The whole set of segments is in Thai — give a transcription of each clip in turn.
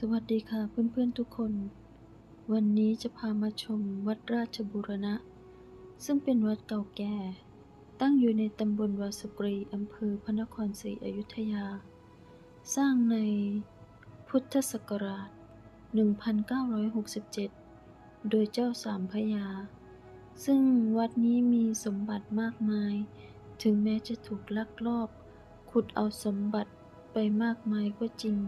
สวัสดีค่ะเพื่อนๆทุกคน วันนี้จะพามาชมวัดราชบูรณะ ซึ่งเป็นวัดเก่าแก่ ตั้งอยู่ในตำบลวาสุกรีอำเภอพระนครศรีอยุธยา สร้างในพุทธศักราช 1967 โดยเจ้าสามพระยา ซึ่งวัดนี้มีสมบัติมากมาย ถึงแม้จะถูกลักลอบ ขุดเอาสมบัติไปมากมายก็จริง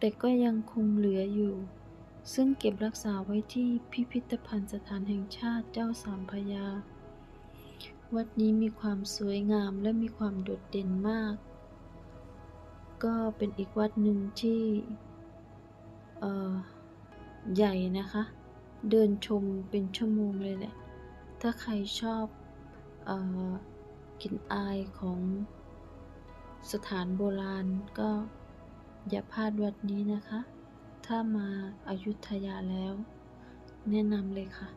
แต่ก็ยังคงเหลืออยู่ ซึ่งเก็บรักษาไว้ที่พิพิธภัณฑ์สถานแห่งชาติเจ้าสามพยา วัดนี้มีความสวยงามและมีความโดดเด่นมาก ก็เป็นอีกวัดหนึ่งที่ใหญ่นะคะ เดินชมเป็นชั่วโมงเลยแหละ ถ้าใครชอบออกลิ่นอายของสถานโบราณก็ อย่าพลาดวัดนี้นะคะ ถ้ามาอายุทยาแล้ว แนะนำเลยค่ะ